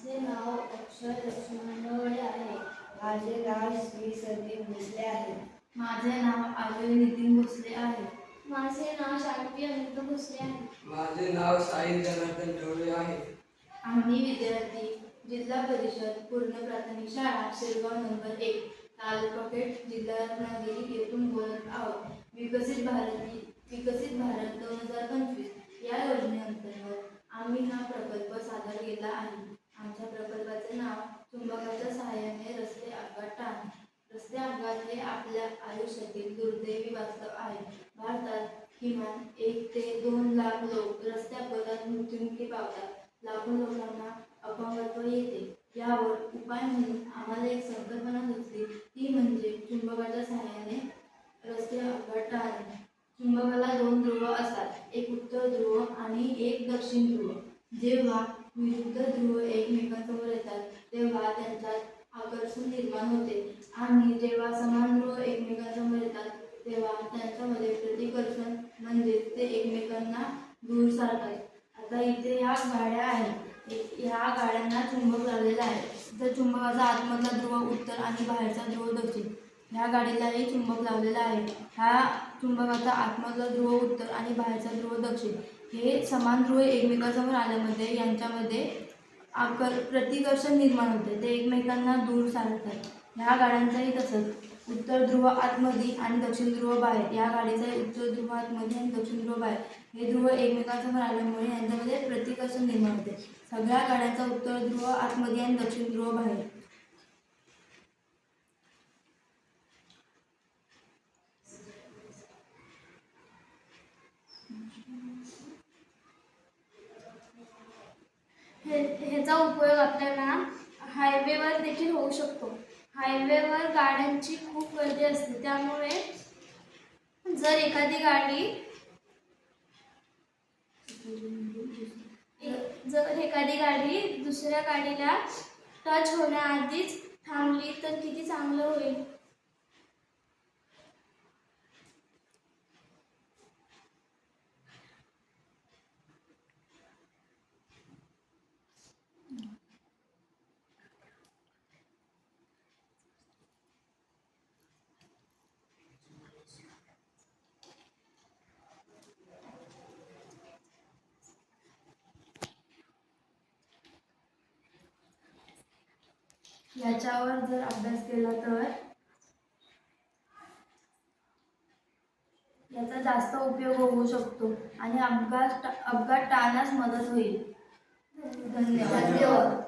माझे नाव अक्षय लक्ष्मण आहे. माझे नाव श्री संदीप भोसले आहे. माझे नाव आजय नितीन भोसले आहे. माझे नाव शांती अनंत भोसले आहे. माझे नाव साई जनार्दन ढवळे आहे. आम्ही विद्यार्थी जिल्हा परिषद पूर्ण प्राथमिक शाळा शिरगाव नंबर एक पेठ जिल्हा रत्नागिरी येथून बोलत आहोत. विकसित भारती विकसित भारत दोन हजार पंचवीस या योजनेअंतर्गत आम्ही हा प्रकल्प सादर केला आहे आमच्या प्रकल्पाचे नाव चुंबकाच्या सहाय्याने रस्ते अपघात टाळणे रस्ते अपघात हे आपल्या आयुष्यातील दुर्दैवी वास्तव आहे. भारतात किमान एक ते दोन लाख लोक रस्ते अपघातात मृत्युमुखी पावतात. लाखो लोकांना अपंगत्व येते. यावर उपाय म्हणून आम्हाला एक संकल्पना सुचली ती म्हणजे चुंबकाच्या सहाय्याने रस्ते अपघात टाळणे. चुंबकाला दोन ध्रुव असतात. एक उत्तर ध्रुव आणि एक दक्षिण ध्रुव. जेव्हा विरुद्ध ध्रुव एकमेकांसमोर येतात तेव्हा त्यांच्यात आकर्षण निर्माण होते आणि जेव्हा समान ध्रुव एकमेकांसमोर येतात तेव्हा त्यांच्यामध्ये प्रतिकर्षण म्हणजे ते एकमेकांना दूर तर इथे ह्या गाड्या आहेत. ह्या गाड्यांना चुंबक लावलेलं आहे. तर चुंबकाचा आतमधला ध्रुव उत्तर आणि बाहेरचा ध्रुव दक्षिण. ह्या गाडीलाही चुंबक लावलेला आहे. ह्या चुंबकाचा आतमधला ध्रुव उत्तर आणि बाहेरचा ध्रुव दक्षिण. हे समान ध्रुव एकमेकांसमोर आल्यामध्ये यांच्यामध्ये आकर प्रतिकर्षण निर्माण होते. ते एकमेकांना दूर सारतात. ह्या गाड्यांचंही तसंच. उत्तर ध्रुव आतमध्ये आणि दक्षिण ध्रुव बाहेर. या गाडीचाही उत्तर ध्रुव आतमध्ये आणि दक्षिण ध्रुव बाहेर. हे ध्रुव एकमेकांसमोर आल्यामुळे यांच्यामध्ये प्रतिकर्षण निर्माण होते. सगळ्या गाड्यांचा उत्तर ध्रुव आतमध्ये आणि दक्षिण ध्रुव बाहेर. ह्याचा उपयोग आपल्याला हायवेवर देखील होऊ शकतो. हायवेवर गाड्यांची खूप गर्दी असते. त्यामुळे जर एखादी गाडी जर एखादी गाडी दुसऱ्या गाडीला टच होण्याआधीच थांबली तर किती चांगलं होईल? याच्यावर जर अभ्यास केला तर? याचा जास्त उपयोग होऊ शकतो आणि अपघात अपघात टाळण्यास मदत होईल. धन्यवाद.